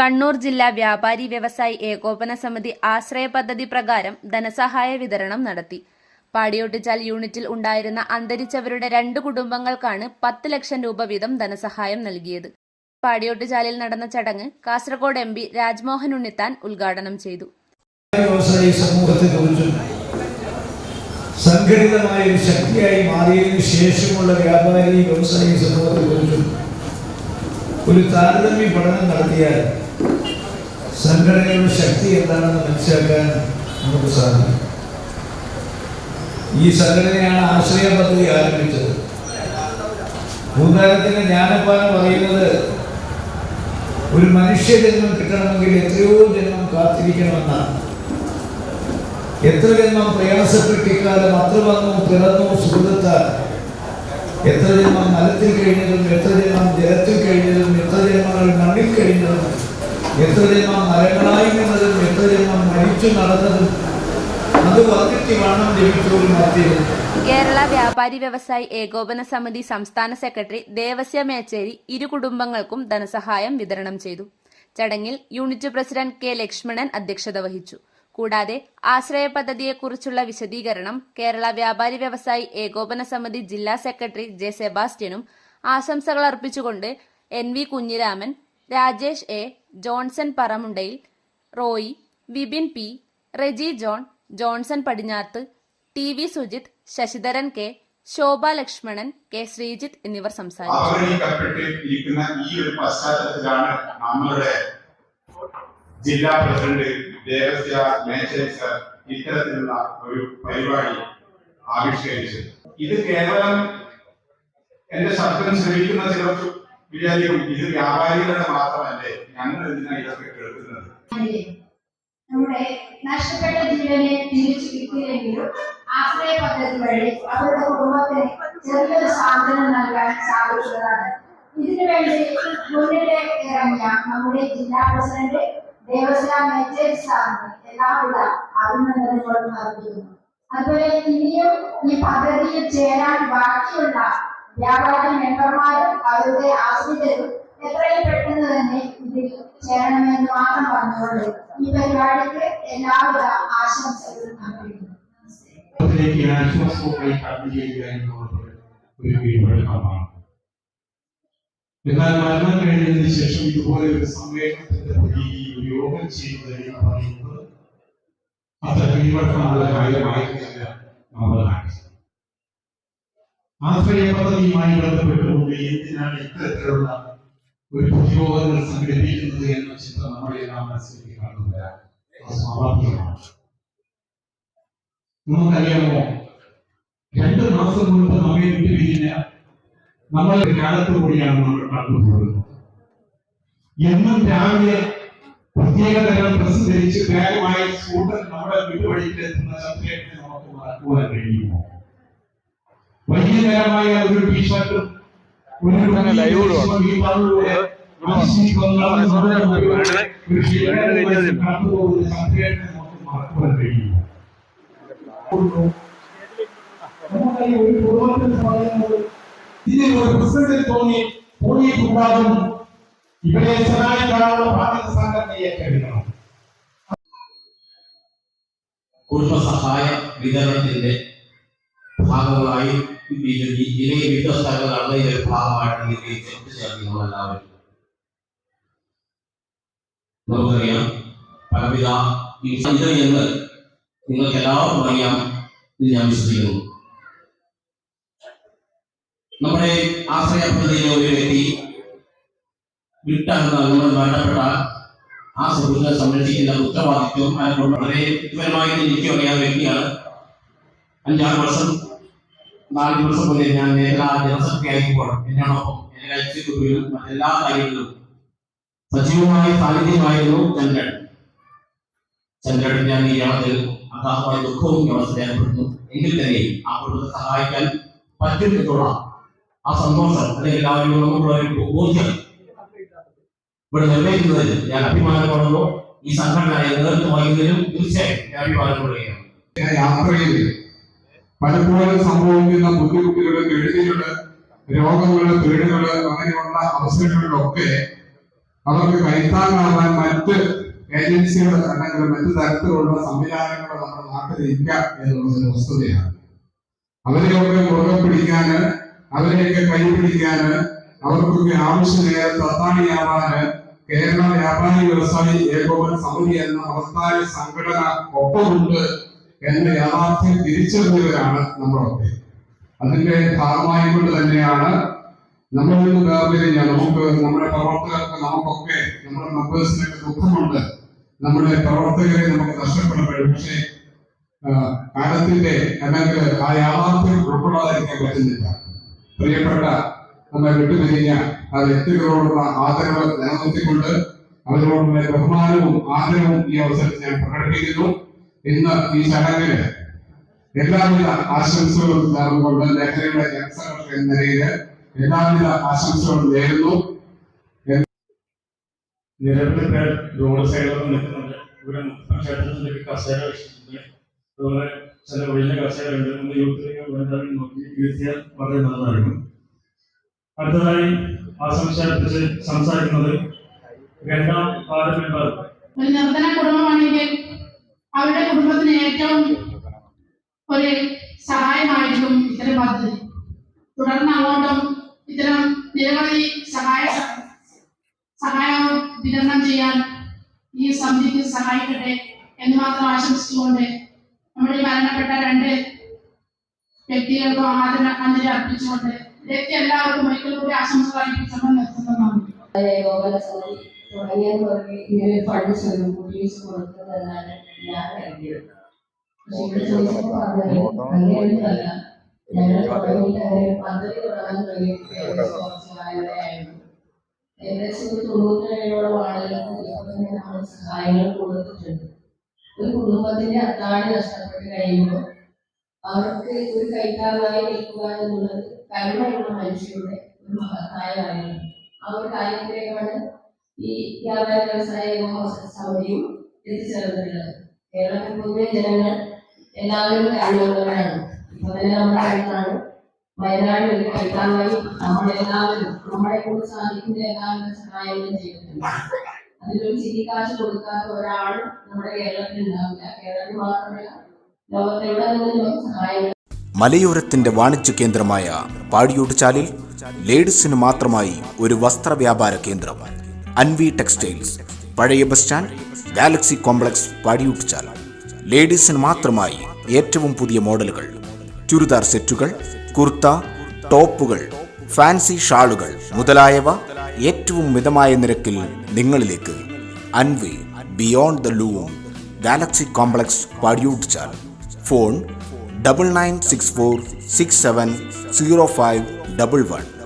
കണ്ണൂർ ജില്ലാ വ്യാപാരി വ്യവസായി ഏകോപന സമിതി ആശ്രയ പദ്ധതി പ്രകാരം ധനസഹായ വിതരണം നടത്തി. പാടിയോട്ടിച്ചാൽ യൂണിറ്റിൽ ഉണ്ടായിരുന്ന അന്തരിച്ചവരുടെ രണ്ട് കുടുംബങ്ങൾക്കാണ് പത്ത് ലക്ഷം രൂപ വീതം ധനസഹായം നൽകിയത്. പാടിയോട്ടിച്ചാലിൽ നടന്ന ചടങ്ങ് കാസർഗോഡ് എം പി രാജ്മോഹൻ ഉണ്ണിത്താൻ ഉദ്ഘാടനം ചെയ്തു. സംഘടിതമായ ഒരു ശക്തിയായി മാറിയതിനു ശേഷമുള്ള വ്യാപാരി വ്യവസായി സമൂഹത്തെക്കുറിച്ചും ഒരു താരതമ്യ പഠനം നടത്തിയാൽ സംഘടനയുടെ ശക്തി എന്താണെന്ന് മനസ്സിലാക്കാൻ നമുക്ക് സാധിക്കും. ഈ സംഘടനയാണ് ആശ്രയ പദ്ധതി ആരംഭിച്ചത്. ഭൂതാരത്തിന് ജ്ഞാനപ്പാലം പറയുന്നത് ഒരു മനുഷ്യ ജന്മം കിട്ടണമെങ്കിൽ എത്രയോ ജന്മം കാത്തിരിക്കണമെന്നാണ്. എത്ര ജന്മം പ്രയാസപ്പെട്ടിക്കാലം അത്ര വന്നു പിറന്നു സുഹൃത്താൽ എത്ര ജന്മം മലത്തിൽ കഴിഞ്ഞതും എത്ര ജന്മം ജലത്തിൽ കഴിഞ്ഞതും എത്ര ജന്മങ്ങൾ മണ്ണിൽ കഴിഞ്ഞതും എത്ര ജന്മം മരങ്ങളായി നിന്നതും എത്ര ജന്മം മരിച്ചു നടന്നതും അത് വന്നിട്ട് വേണം ലഭിച്ചോരും മത്തിയത് കേരള വ്യാപാരി വ്യവസായി ഏകോപന സമിതി സംസ്ഥാന സെക്രട്ടറി ദേവസ്യ മേച്ചേരി ഇരു കുടുംബങ്ങൾക്കും ധനസഹായം വിതരണം ചെയ്തു. ചടങ്ങിൽ യൂണിറ്റ് പ്രസിഡന്റ് കെ ലക്ഷ്മണൻ അധ്യക്ഷത വഹിച്ചു. കൂടാതെ ആശ്രയ പദ്ധതിയെക്കുറിച്ചുള്ള വിശദീകരണം കേരള വ്യാപാരി വ്യവസായി ഏകോപന സമിതി ജില്ലാ സെക്രട്ടറി ജെ സെബാസ്റ്റ്യനും ആശംസകൾ അർപ്പിച്ചുകൊണ്ട് N V Kunhiraman Rajesh A Johnson പറമുണ്ടയിൽ Roy Vipin P Reji John Johnson Padinjath T V Sujith Sasidharan K Shobha Lakshmanan K Sreejith എന്നിവർ സംസാരിച്ചു. ജില്ലാ പ്രസിഡന്റ് ദേവസ്യ മേച്ചേരി സർ ഇത്തരത്തിലുള്ള ഒരു പരിപാടി ആവിഷ്കരിച്ചത്. ഇത് കേവലം എന്റെ ശബ്ദം ശ്രമിക്കുന്ന ചിലർ വിചാരിക്കും ഇത് വ്യാപാരികളുടെ മാത്രമല്ലേ ഞങ്ങൾ എന്തിനാണ് ഇതൊക്കെ കേൾക്കുന്നത്. നമ്മുടെ നഷ്ടപ്പെട്ട ജീവനെ തിരിച്ചു കിട്ടിയില്ലെങ്കിലും ആശ്രയ പദ്ധതി വഴി അവരുടെ കുടുംബത്തിന് ചെറിയൊരു സാന്ത്വനം നൽകാൻ സാധിക്കുന്നതാണ്. ഇതിനു വേണ്ടി മുന്നിലെ ഇറങ്ങിയ നമ്മുടെ ജില്ലാ പ്രസിഡന്റ് ദേവസ്വം മേച്ചേരി സാറിന് എല്ലാവിധ അഭിനന്ദനങ്ങളും അർപ്പിക്കുന്നു. അതുപോലെ ഇനിയും ഈ പദ്ധതിയിൽ ചേരാൻ ബാക്കിയുള്ള വ്യാപാരി മെമ്പർമാരും അവരുടെ ആശ്രിതരും എത്രയും പെട്ടെന്ന് തന്നെ ഇതിൽ ചേരണമെന്ന് മാത്രം പറഞ്ഞുകൊണ്ട് എന്നാൽ മരണം കഴിഞ്ഞതിന് ശേഷം ഇതുപോലെ ഒരു സമ്മേളനത്തിന്റെ യോഗം ചെയ്യുന്നതിന് പറയുന്നത് അത്ര കീഴ്വഴക്കമുള്ള കാര്യമായിരുന്നില്ല നമ്മുടെ ബന്ധപ്പെട്ടുകൊണ്ട് എന്തിനാണ് ഇത്തരത്തിലുള്ള ഒരു പൊതുയോഗങ്ങൾ സംഘടിപ്പിക്കുന്നത് എന്ന ചിന്ത എല്ലാം മനസ്സിലേക്ക് അത് സ്വാഭാവികമാണ് നമുക്കറിയാമോ രണ്ട് മാസം മുൻപ് നമ്മെ വിട്ടുപിരിഞ്ഞ നമ്മൾ കാലത്ത് കൂടിയാണ് നമ്മൾ കടന്നുപോകുന്നത് എന്നും രാവിലെ പ്രത്യേക തരം ഡ്രസ് ധരിച്ച് ബാഗുമായി സ്കൂട്ടർ നമ്മുടെ വീട്ടുവഴിയിൽ എത്തുന്ന ചന്ദ്രനെ നമുക്ക് മറക്കുവാൻ കഴിയുമോ? വൈകുന്നേരമായ ഒരു ടീഷർട്ടും ഈ പറഞ്ഞതുപോലെ അതിശയിക്കുന്ന ഒരു പ്രസിഡന്റ് തോന്നി തോന്നിയിട്ടുണ്ടാകും ഇവരെ സഹായിക്കാനുള്ള ബാധ്യത സംഘടനയെ കരുതണം കുടുംബസഹായ വിതരണത്തിന്റെ ഭാഗമായി ഇതിനെ വിവിധ സ്ഥലങ്ങളാണ് ഒരു ഭാഗമായിട്ട് ഇതിനെ ഒത്തുചേർന്ന് നമ്മളെല്ലാവരും. നമുക്കറിയാം പലവിധ ഇത് എന്ന് നിങ്ങൾക്ക് എല്ലാവർക്കും അറിയാം ഇത് ഞാൻ വിശ്വസിക്കുന്നു. നമ്മുടെ ആശ്രയ പദ്ധതിയിലെ ഒരു വ്യക്തി വിട്ടാകുന്ന നമ്മൾ മരണപ്പെട്ട ആ സുഹൃത്തിനെ സംരക്ഷിക്കുന്ന ഉത്തരവാദിത്വം അതിനോട് വളരെ വ്യക്തിപരമായി എനിക്ക് അറിയാവുന്ന വ്യക്തിയാണ്. അഞ്ചാറ് വർഷം നാല് ദിവസം മുതൽ ഞാൻ എല്ലാ ജനസംഖ്യ ആയിരിക്കുമ്പോൾ എന്നോടൊപ്പം എന്റെ എക്സിക്യൂട്ടീവിലും മറ്റെല്ലാ കാര്യങ്ങളിലും സജീവമായ സാന്നിധ്യമായിരുന്നു ചന്ദ്രൻ. ചന്ദ്രൻ ഞാൻ ഈ യാത്രയിൽ അഗാധമായ ദുഃഖവും അവസ്ഥ ഏർപ്പെടുന്നു. എങ്കിൽ തന്നെ ആ കുടുംബത്തെ സഹായിക്കാൻ പറ്റും ആ സന്തോഷം അല്ലെങ്കിൽ നമുക്കുള്ള ഒരു ബോധ്യം ഇവിടെ നിർവഹിക്കുന്നതിൽ ഞാൻ അഭിമാനപ്പെടുന്നു. ഈ സംഘടന നേതൃത്വം വഹിക്കുന്നതിലും തീർച്ചയായും ഞാൻ അഭിമാനം യാത്രയിൽ പലപ്പോഴും സംഭവിക്കുന്ന ബുദ്ധിമുട്ടുകൾ കെടുതികൾ രോഗങ്ങൾ പേടികൾ അങ്ങനെയുള്ള അവസരങ്ങളിലൊക്കെ അവർക്ക് കൈത്താങ്ങാവാൻ മറ്റ് ഏജൻസികൾ അല്ലെങ്കിൽ മറ്റു തരത്തിലുള്ള സംവിധാനങ്ങൾ നമ്മുടെ നാട്ടിൽ ഇല്ല എന്നുള്ളത് വസ്തുതയാണ്. അവരെയൊക്കെ മുറുകെ പിടിക്കാന് അവരെയൊക്കെ കൈപിടിക്കാന് അവർക്കൊക്കെ ആവശ്യ തത്താണിയാവാന് കേരള വ്യാപാരി വ്യവസായി ഏകോപന സമിതി എന്ന അവസ്ഥ സംഘടന ഒപ്പമുണ്ട് എന്ന യാഥാർത്ഥ്യം തിരിച്ചറിഞ്ഞവരാണ് നമ്മളൊക്കെ. അതിന്റെ ഭാഗമായി കൊണ്ട് തന്നെയാണ് നമ്മളിൽ നിന്ന് വേർപിരിഞ്ഞ നമുക്ക് നമ്മുടെ പ്രവർത്തകർക്ക് നമുക്കൊക്കെ നമ്മുടെ മെമ്പേഴ്സിനൊക്കെ ദുഃഖമുണ്ട്. നമ്മുടെ പ്രവർത്തകരെ നമുക്ക് നഷ്ടപ്പെടുമ്പോഴും. പക്ഷേ കാലത്തിന്റെ അല്ലെങ്കിൽ ആ യാഥാർത്ഥ്യം ഉൾക്കൊള്ളാതിരിക്കാൻ പറ്റുന്നില്ല. പ്രിയപ്പെട്ട നമ്മെ വിട്ടുപിരിഞ്ഞ ആ വ്യക്തികളോടുള്ള ആദരവ് നിലനിർത്തിക്കൊണ്ട് അവരോടുള്ള ബഹുമാനവും ആദരവും ഈ അവസരത്തിൽ ഞാൻ പ്രകടിപ്പിക്കുന്നു. ഇന്ന് ഈ ചടങ്ങിൽ എല്ലാവിധ ആശംസകളും നേർന്നുകൊണ്ട് ലഹരിയുടെ ജനറൽ സെക്രട്ടറി എന്ന നിലയിൽ എല്ലാവിധ ആശംസകളും നേരുന്നു. നിരവധി പേർ റോഡ് സൈഡിലൊക്കെ നിൽക്കുന്നുണ്ട്. ഇവിടെ മുത്തം ക്ഷേത്രത്തിലേക്ക് കസേര വെച്ചിട്ടുണ്ട്. അതുപോലെ ചില ഒഴിഞ്ഞ കസേരയുണ്ട് നമ്മൾ യൂത്തിലേക്ക് വേണ്ടവർ നോക്കി വീഴ്ത്തിയാൽ വളരെ നല്ലതായിരിക്കും. അടുത്തതായി ആശംസയെക്കുറിച്ച് സംസാരിക്കുന്നത് രണ്ടാം വാർഡ് മെമ്പർ ഒരു നിർധന കുടുംബമാണെങ്കിൽ അവരുടെ കുടുംബത്തിന് ഏറ്റവും ഒരു സഹായമായിരിക്കും ഇത്തരം പദ്ധതി. തുടർന്ന് അങ്ങോട്ടും ഇത്തരം നിരവധി സഹായ സഹായം വിതരണം ചെയ്യാൻ ഈ സമിതിക്ക് സഹായിക്കട്ടെ എന്ന് മാത്രം ആശംസിച്ചുകൊണ്ട് നമ്മുടെ മരണപ്പെട്ട രണ്ട് വ്യക്തികൾക്കും ആദര അഞ്ജലി അർപ്പിച്ചുകൊണ്ട് ഇതൊക്കെ എല്ലാവർക്കും ഒരിക്കൽ കൂടി ആശംസകൾ അർപ്പിച്ചുകൊണ്ട് നിർത്തുന്നതാണ്. തുടങ്ങിയ ഇങ്ങനെ ഫണ്ട് സ്വരൂപീകരിച്ച് കൊടുക്കുന്നതെന്നാണ് ഏകദേശം ഒരു തൊണ്ണൂറ്റേഴോളം ആളുകൾക്ക് നമ്മൾ സഹായങ്ങൾ കൊടുത്തിട്ടുണ്ട് ഒരു കുടുംബത്തിന്റെ അത്താണി നഷ്ടപ്പെട്ട് കഴിയുമ്പോൾ അവർക്ക് ഒരു കൈത്താങ്ങായി നിൽക്കുക എന്നുള്ളത് കരുണയുള്ള മനുഷ്യരുടെ ഒരു മഹത്തായ കാര്യമാണ് ആ ഒരു കാര്യത്തിലേക്കാണ് ഈ വ്യാപാര വ്യവസായ സമിതിയും എത്തിച്ചേർന്നിട്ടുള്ളത്. കേരളത്തിൽ പൊതുവെ ജനങ്ങൾ എല്ലാവരും കഴിവുള്ളവരാണ് ഇപ്പൊ തന്നെ നമ്മുടെ കരുത്താണ് വയനാട് ഒരു കൈത്താങ്ങായി നമ്മളെല്ലാവരും നമ്മളെ കൊണ്ട് സാധിക്കുന്ന എല്ലാവരും സഹായങ്ങളും ചെയ്തിട്ടുണ്ട് അതിലൊരു ചിരിക്കാശ് കൊടുക്കാത്ത ഒരാൾ നമ്മുടെ കേരളത്തിൽ ഉണ്ടാവില്ല. കേരളത്തിൽ മാത്രമല്ല ലോകത്തെവിടെ നിന്നും സഹായങ്ങൾ മലയോരത്തിന്റെ വാണിജ്യ കേന്ദ്രമായ പാടിയോട് ചാലിൽ ലേഡീസിന് മാത്രമായി ഒരു വസ്ത്ര വ്യാപാര കേന്ദ്രം അൻവി ടെക്സ്റ്റൈൽസ്. പഴയ ബസ് സ്റ്റാൻഡ് ഗാലക്സി കോംപ്ലക്സ് പടിയുട്ടിച്ചാൽ ലേഡീസിന് മാത്രമായി ഏറ്റവും പുതിയ മോഡലുകൾ. ചുരിദാർ സെറ്റുകൾ കുർത്ത ടോപ്പുകൾ ഫാൻസി ഷാളുകൾ മുതലായവ ഏറ്റവും മിതമായ നിരക്കിൽ നിങ്ങളിലേക്ക്. Anvi beyond the loom Galaxy complex Padiyottuchal. Phone double nine six four six seven zero five double one.